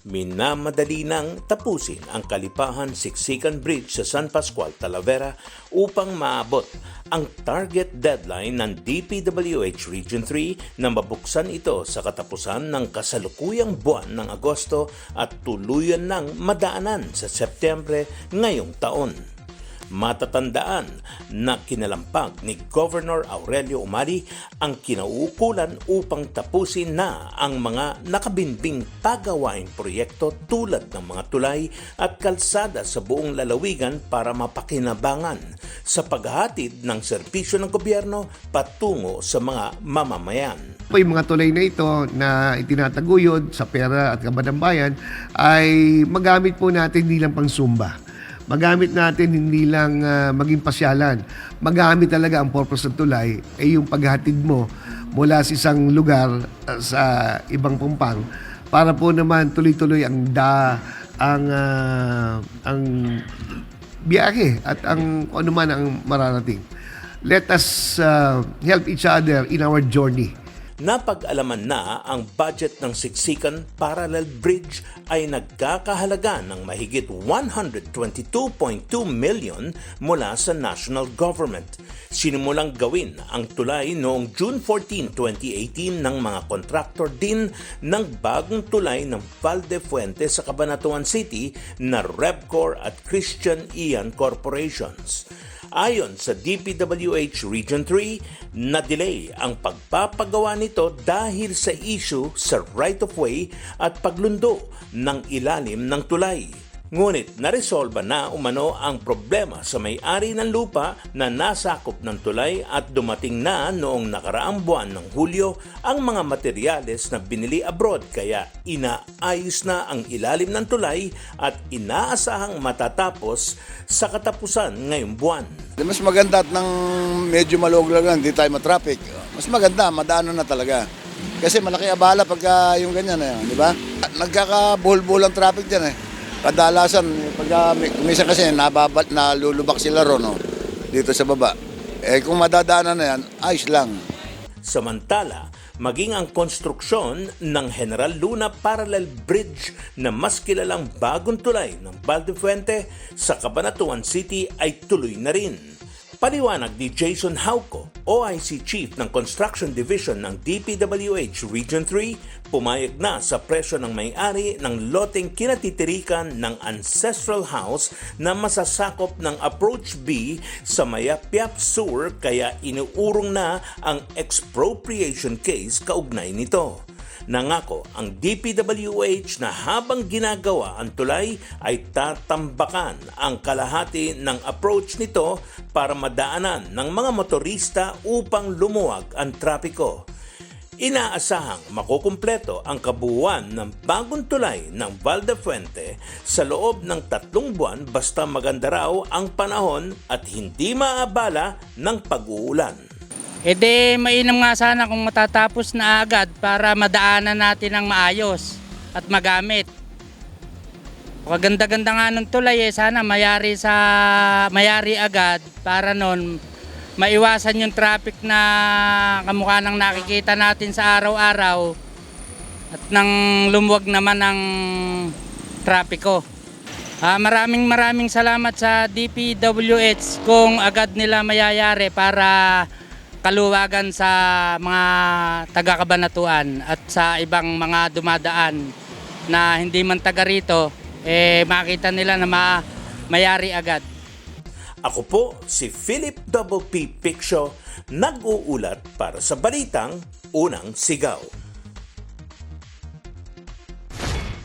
Minamadali nang tapusin ang Kalipahan Siksikan Bridge sa San Pascual, Talavera upang maabot ang target deadline ng DPWH Region 3 na mabuksan ito sa katapusan ng kasalukuyang buwan ng Agosto at tuluyan ng madaanan sa Setyembre ngayong taon. Matatandaan na kinalampag ni Governor Aurelio Umali ang kinauukulan upang tapusin na ang mga nakabinbing pagawaing proyekto tulad ng mga tulay at kalsada sa buong lalawigan para mapakinabangan sa paghahatid ng serbisyo ng gobyerno patungo sa mga mamamayan. yung mga tulay na ito na itinataguyod sa pera at kaban ng bayan ay magamit po natin hindi lang pang sumba. Magamit natin hindi lang ah, maging pasyalan. Magamit talaga ang purpose ng tulay ay yung paghatid mo mula sa isang lugar ah, sa ibang pumpang para po naman tuloy-tuloy ang da ang ah, ang biyahe at ang ano man ang mararating. Let us ah, help each other in our journey. Napag-alaman na ang budget ng Siksikan Parallel Bridge ay nagkakahalaga ng mahigit 122.2 million mula sa national government. Sinimulang gawin ang tulay noong June 14, 2018 ng mga kontraktor din ng bagong tulay ng Valdefuente sa Cabanatuan City na Repcor at Christian Ian Corporations. Ayon sa DPWH Region 3, na-delay ang pagpapagawa nito dahil sa issue sa right-of-way at paglundo ng ilalim ng tulay. Ngunit naresolba na umano ang problema sa may-ari ng lupa na nasakop ng tulay at dumating na noong nakaraang buwan ng Hulyo ang mga materyales na binili abroad kaya inaayos na ang ilalim ng tulay at inaasahang matatapos sa katapusan ngayong buwan. Mas maganda at nang medyo maluwag lang, hindi tayo matraffic. Mas maganda, madaanan na talaga. Kasi malaki abala pagka yung ganyan eh, di ba? Nagkakabuhol-buhol traffic dyan eh. Kadalasan, mi- minsan kasi nababal, nalulubak sila ron, no? dito sa baba. Eh kung madadaanan na yan, ayos lang. Samantala, maging ang konstruksyon ng General Luna Parallel Bridge na mas kilalang bagong tulay ng Valdefuente sa Cabanatuan City ay tuloy na rin. Paliwanag ni Jason Hauco, OIC Chief ng Construction Division ng DPWH Region 3, pumayag na sa presyo ng may-ari ng loteng kinatitirikan ng Ancestral House na masasakop ng Approach B sa Mayapiap Sur kaya inuurong na ang expropriation case kaugnay nito. Nangako ang DPWH na habang ginagawa ang tulay ay tatambakan ang kalahati ng approach nito para madaanan ng mga motorista upang lumuwag ang trapiko. Inaasahang makukumpleto ang kabuuan ng bagong tulay ng Valdefuente sa loob ng tatlong buwan basta maganda raw ang panahon at hindi maabala ng pag-uulan. E de, mainam nga sana kung matatapos na agad para madaanan natin ng maayos at magamit. Kaganda-ganda nga ng tulay eh, sana mayari sa mayari agad para nun maiwasan yung traffic na kamukha ng nakikita natin sa araw-araw at nang lumuwag naman ng trapiko. Ah, maraming maraming salamat sa DPWH kung agad nila mayayari para kaluwagan sa mga taga-kabanatuan at sa ibang mga dumadaan na hindi man taga rito, eh makita nila na ma- mayari agad. Ako po si Philip Double P. Piccio, nag-uulat para sa Balitang Unang Sigaw.